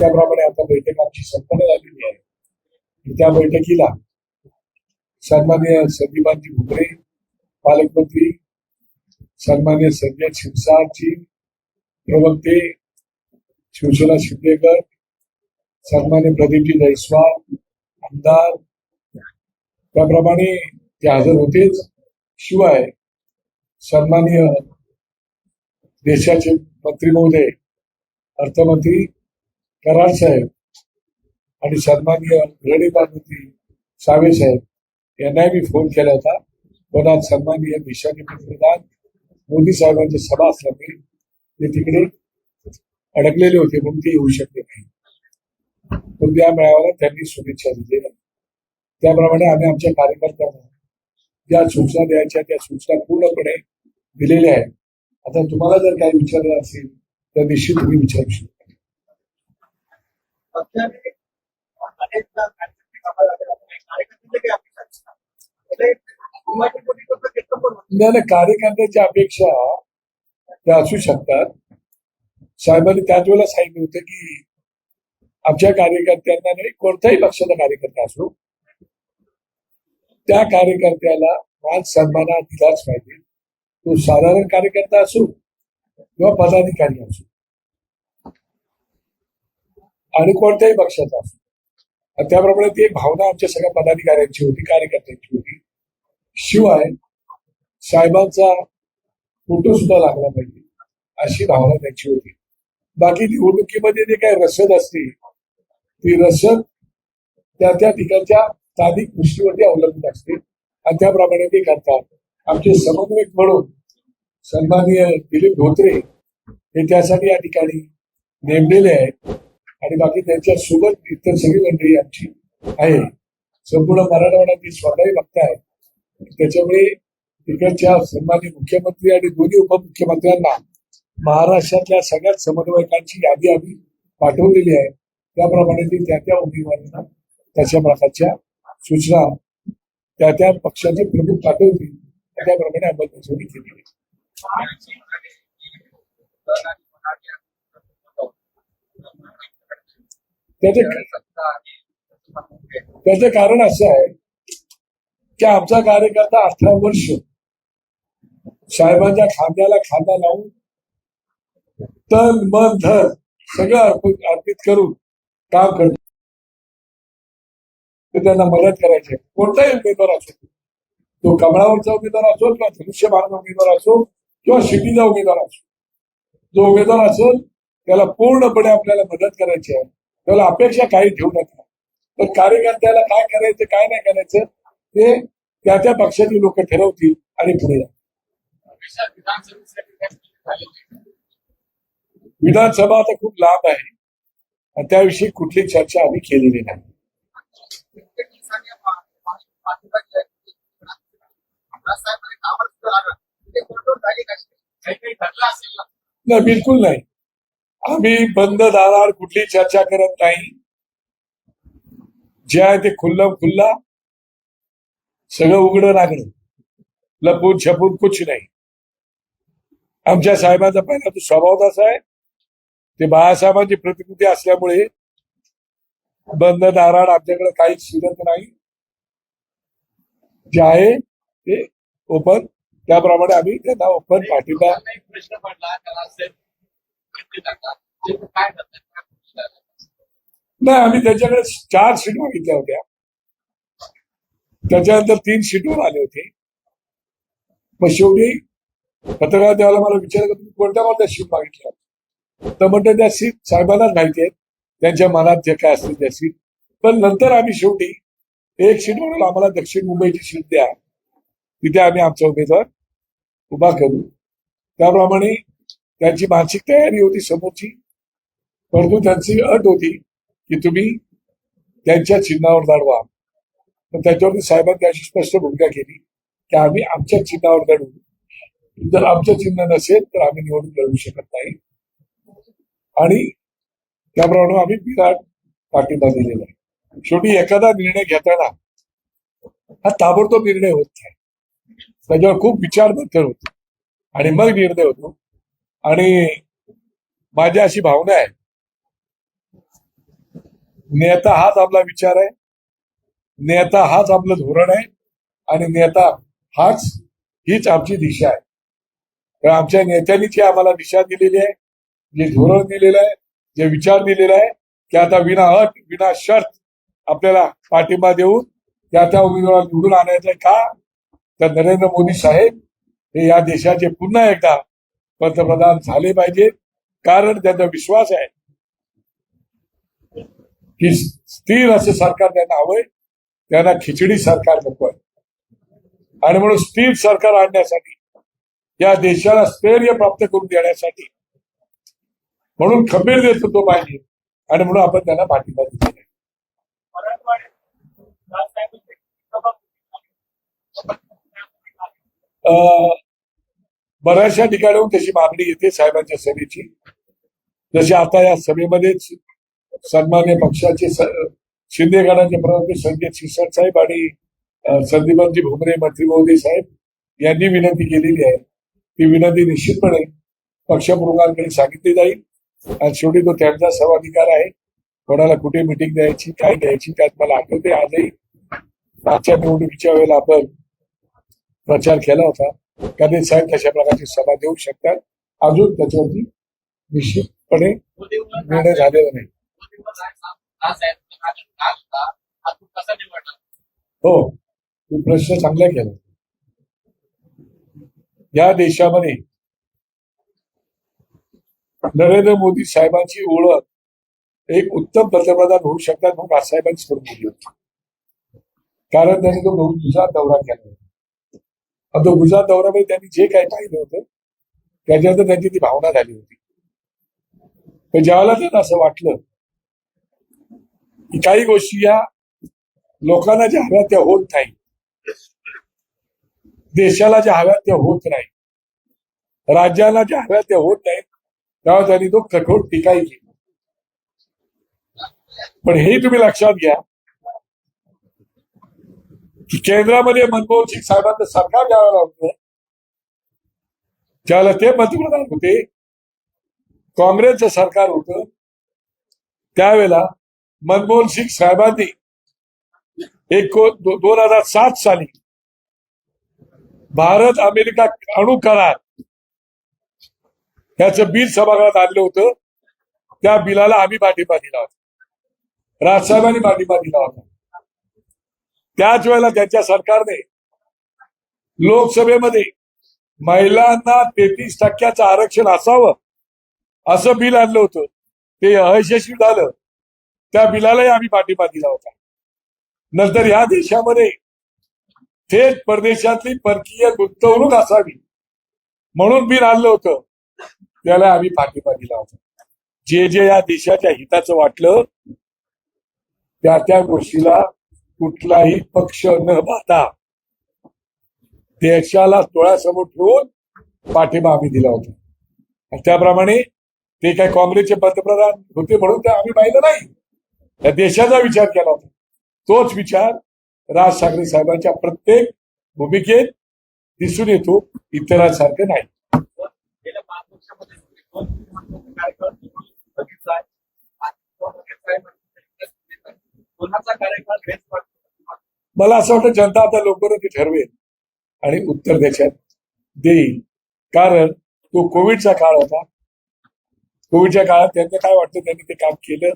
त्याप्रमाणे आता बैठक आमची संपन्न झालेली आहे. त्या बैठकीला सन्मान्य संदीपांजी भुमरे पालकमंत्री सन्मान्य संजय शिरसाटजी प्रवक्ते शिवसेना शिंदेकर सन्मान्य प्रदीपजी जयस्वाल आमदार. त्याप्रमाणे ते हजर होतेच. शिवाय सन्मान्य देशाचे मंत्री महोदय अर्थमंत्री कराड साहेब आणि सन्माननीय गृहनिर्माण मंत्री सावे साहेब यांनाही मी फोन केला होता. पण आज सन्माननीय देशाचे पंतप्रधान मोदी साहेबांची सभा असल्यामुळे ते तिकडे अडकलेले होते म्हणून ते येऊ शकले नाही. पण त्या मेळाव्याला त्यांनी शुभेच्छा दिलेल्या त्याप्रमाणे आम्ही आमच्या कार्यकर्त्यांना ज्या सूचना द्यायच्या त्या सूचना पूर्णपणे दिलेल्या आहेत. आता तुम्हाला जर काही विचारलं असेल तर निश्चित तुम्ही विचारू शकता. कार्यकर्त्याच्या अपेक्षा त्या असू शकतात. साहेबांनी त्याच वेळेला सांगितलं होतं की आमच्या कार्यकर्त्यांना नाही कोणत्याही पक्षाचा कार्यकर्ता असो त्या कार्यकर्त्याला मान सन्मान दिलाच पाहिजे. तो साधारण कार्यकर्ता असो किंवा पदाधिकारी असो. आणि कोणत्याही पक्षाचा. असतो त्याप्रमाणे ती एक भावना आमच्या सगळ्या पदाधिकाऱ्यांची होती कार्यकर्त्यांची होती. शिवाय साहेबांचा फोटो सुद्धा लागला पाहिजे अशी भावना त्यांची होती. बाकी निवडणुकीमध्ये जे काही रसद असते ती रसद त्या त्या ठिकाणच्या स्थानिक गोष्टीवरती अवलंबून असते आणि त्याप्रमाणे ते करतात. आमचे समन्वयक म्हणून सन्माननीय दिलीप धोत्रे हे त्यासाठी या ठिकाणी नेमलेले आहेत. आणि बाकी त्यांच्यासोबत इतर सगळी मंडळी आमची आहे. संपूर्ण मराठवाडा ती स्वतःही बघताय. त्याच्यामुळे तिकडच्या सन्मान्य मुख्यमंत्री आणि दोन्ही उपमुख्यमंत्र्यांना महाराष्ट्रातल्या सगळ्याच समन्वयकांची यादी आम्ही पाठवलेली आहे. त्याप्रमाणे ती त्या त्या उमेदवारांना तशा प्रकारच्या सूचना त्या त्या पक्षाचे प्रमुख पाठवतील. त्याप्रमाणे अंमलबजावणी केली त्याचे त्याचं कारण असं आहे की आमचा कार्यकर्ता अठरा वर्ष साहेबांच्या खांद्याला खांदा लावून तन मन धन सगळं अर्पित अर्पित करून काम करतो ते त्यांना मदत करायची आहे. कोणताही उमेदवार असो तो कमळावरचा उमेदवार असो किंवा धनुष्यबाणचा उमेदवार असो किंवा शिटीचा उमेदवार असो जो उमेदवार असेल त्याला पूर्णपणे आपल्याला मदत करायची आहे त्याला अपेक्षा काही ठेवू नका. तर कार्यकर्त्याला काय करायचं काय नाही करायचं ते त्या त्या पक्षाची लोक ठरवतील आणि पुढे विधानसभा आता खूप लांब आहे. आणि त्याविषयी कुठली चर्चा आम्ही केलेली नाही बिलकुल नाही. आम्ही बंद दारावर कुठली चर्चा करत नाही. जे आहे ते खुल्लम खुल्ला सगळं उघडं लागलं लपून छपून कुछ नाही. आमच्या साहेबांचा पहिला तो स्वभाव तसा आहे. ते बाळासाहेबांची प्रतिकृती असल्यामुळे बंद दाराड आमच्याकडे काहीच शिरत नाही. जे आहे ते ओपन त्याप्रमाणे आम्ही त्यांना ओपन पाठिंबा नाही आम्ही त्याच्याकडे चार सीट मागितल्या होत्या. त्याच्यानंतर तीन सीटवर आले होते. मग शेवटी पत्रकार द्यायला मला विचारलं तुम्ही कोणत्या कोणत्या सीट मागितल्या? तर म्हणते त्या सीट साहेबांनाच माहिती आहेत. त्यांच्या मनात जे काय असतील त्या सीट. पण नंतर आम्ही शेवटी एक सीट म्हणून आम्हाला दक्षिण मुंबईची सीट द्या. तिथे आम्ही आमचा उमेदवार उभा करू. त्याप्रमाणे त्यांची मानसिक तयारी होती समोरची. परंतु त्यांची अट होती की तुम्ही त्यांच्या चिन्हावर लढवा पण त्याच्यावरती साहेबांनी अशी स्पष्ट भूमिका केली की आम्ही आमच्या चिन्हावर लढू जर आमचं चिन्ह नसेल तर आम्ही निवडून लढवू शकत नाही. आणि त्याप्रमाणे आम्ही बिराट पाठिंबा दिलेला आहे. शेवटी एखादा निर्णय घेताना हा ताबडतोब निर्णय होत नाही. त्याच्यावर खूप विचार होतो. आणि मग निर्णय होतो. आणि माझी अशी भावना आहे. नेता हाच आपला विचार आहे. नेता हाच आपलं धोरण आहे. आणि नेता हाच हीच आमची दिशा आहे. तर आमच्या नेत्यांनी जी आम्हाला दिशा दिलेली आहे. जे धोरण दिलेलं आहे जे विचार दिलेला आहे की आता विना अट विना शर्त आपल्याला पाठिंबा देऊन त्या त्या उमेदवाराला निवडून आणायचं आहे का? तर नरेंद्र मोदी साहेब हे या देशाचे पुन्हा एकदा पंतप्रधान झाले पाहिजेत कारण त्यांचा विश्वास आहे. की स्थिर असं सरकार त्यांना हवंय त्यांना खिचडी सरकार नको आहे. आणि म्हणून स्थिर सरकार आणण्यासाठी या देशाला स्थैर्य प्राप्त करून देण्यासाठी म्हणून खंबीर तो पाहिजे आणि म्हणून आपण त्यांना पाठिंबा दिला मराठवाड्यात अं, बऱ्याचशा ठिकाणाहून तशी मागणी येते साहेबांच्या सभेची. जशी आता या सभेमध्येच सन्मान्य पक्षाचे शिंदे गटाचे प्रमुख संजय शिरसाट साहेब आणि अं, भुमरे मंत्री महोदय साहेब यांनी विनंती केलेली आहे. ती विनंती निश्चितपणे पक्षप्रमुखांकडे सांगितली जाईल. आणि शेवटी तो त्यांचा सर्वाधिकार आहे. कोणाला कुठे मिटिंग द्यायची काय द्यायची त्यात मला आठवते. आजही मागच्या निवडणुकीच्या वेळेला आपण प्रचार केला होता. कधी साहेब तशा प्रकारची सभा देऊ शकतात. अजून त्याच्यावरती निश्चितपणे निर्णय झालेला नाही. हो तू प्रश्न चांगला केला. या देशामध्ये नरेंद्र मोदी साहेबांची ओळख एक उत्तम पंतप्रधान होऊ शकतात म्हणून राजसाहेबांची करून दिली होती. कारण त्यांनी तो बहु- गुजरात दौरा केला. आणि तो गुजरात दौऱ्यामध्ये त्यांनी जे काही पाहिलं होतं त्याच्यानंतर त्यांची ती भावना झाली होती. पण ज्यावेळेला त्यांना असं वाटलं की काही गोष्टी या लोकांना ज्या हव्या त्या होत नाही देशाला ज्या हव्या त्या होत नाही राज्याला ज्या हव्या त्या होत नाहीत तेव्हा त्यांनी तो कठोर टीकाही केली. पण हे तुम्ही लक्षात घ्या केंद्रामध्ये मनमोहन सिंग साहेबांचं सरकार ज्यावेळेला होतं त्यावेळेला ते पंतप्रधान होते काँग्रेसचं सरकार होत त्यावेळेला मनमोहन सिंग साहेबांनी एक दोन हजार सात साली भारत अमेरिका अणु करार त्याचं बिल सभागृहात आणलं होतं. त्या बिलाला आम्ही पाठिंबा दिला होता. राजसाहेबांनी पाठिंबा दिला होता. त्याच वेळेला त्यांच्या सरकारने लोकसभेमध्ये महिलांना तेहतीस टक्क्याचं आरक्षण असावं असं बिल आणलं होतं. ते अयशस्वी झालं. त्या बिलालाही आम्ही पाठिंबा दिला होता नंतर या देशामध्ये थेट परदेशातली परकीय गुंतवणूक असावी म्हणून बिल आणलं होतं. त्याला आम्ही पाठिंबा दिला होता जे जे या देशाच्या हिताचं वाटलं त्या त्या गोष्टीला कुठलाही पक्ष न पाहता देशाला डोळ्यासमोर ठेवून पाठिंबा आम्ही दिला होता. त्याप्रमाणे ते काय काँग्रेसचे पंतप्रधान होते म्हणून ते आम्ही पाहिलं नाही. त्या देशाचा विचार केला होता. तोच विचार राज ठाकरे साहेबांच्या प्रत्येक भूमिकेत दिसून येतो इतरांसारखं नाही. कार्यकाळ मला असं वाटतं जनता आता लवकरच ते ठरवेल आणि उत्तर त्याच्यात देईल. कारण तो कोविडचा काळ होता. कोविडच्या काळात त्यांना काय वाटतं? त्यांनी ते काम केलं.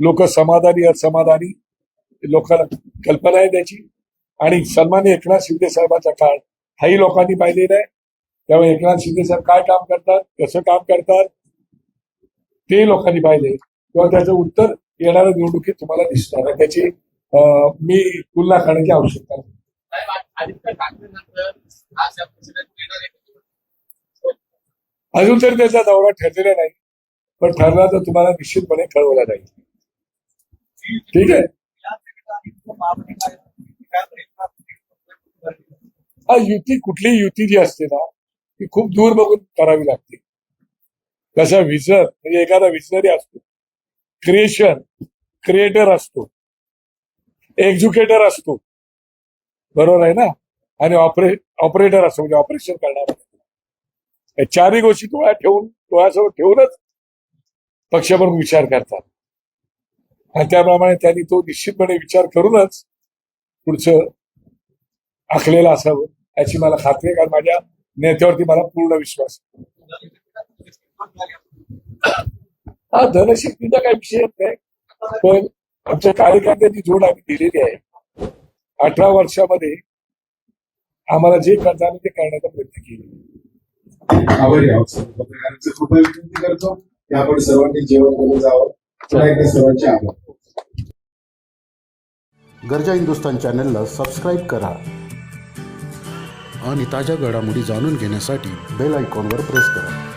लोक समाधानी असमाधानी लोकांना कल्पना आहे त्याची. आणि सन्मान्य एकनाथ शिंदे साहेबांचा काळ हाही लोकांनी पाहिलेला आहे. त्यामुळे एकनाथ शिंदे साहेब काय काम करतात? कसं काम करतात? ते लोकांनी पाहिले. किंवा त्याचं उत्तर येणाऱ्या निवडणुकीत तुम्हाला दिसणार त्याची मी तुलना करण्याची आवश्यकता. अजून तरी त्याचा दौरा ठरलेला नाही पण ठरला तर तुम्हाला निश्चितपणे कळवला जाईल. ठीक आहे? हा युती कुठली युती जी असते ना ती खूप दूर बघून करावी लागते. कसा विजन म्हणजे एखादा विजनरी असतो. क्रिएशन क्रिएटर असतो. एक्झिक्युटर असतो. बरोबर आहे ना? आणि ऑपरे ऑपरेटर असतो म्हणजे ऑपरेशन करणार या चारही गोष्टी डोळ्यात ठेवून डोळ्यासमोर ठेवूनच पक्षप्रमुख विचार करतात. आणि त्याप्रमाणे त्यांनी तो निश्चितपणे विचार करूनच पुढचं आखलेलं असावं याची मला खात्री आहे कारण माझ्या नेत्यावरती मला पूर्ण विश्वास हा धनशक्तीचा काही विषय येत नाही पण आमच्या कार्यकर्त्यांची जोड आम्ही दिलेली आहे. अठरा वर्षामध्ये आम्हाला जे करता आलं ते करण्याचा प्रयत्न केला. आभारी आहोत सर्व पत्रकारांचं कृपया विनंती करतो. की आपण सर्वांनी जेवण करून जावं. पुन्हा एकदा सर्वांचे आभार. गरजा हिंदुस्तान चॅनलला सबस्क्राईब करा आणि ताज्या घडामोडी जाणून घेण्यासाठी बेल आयकॉनवर प्रेस करा.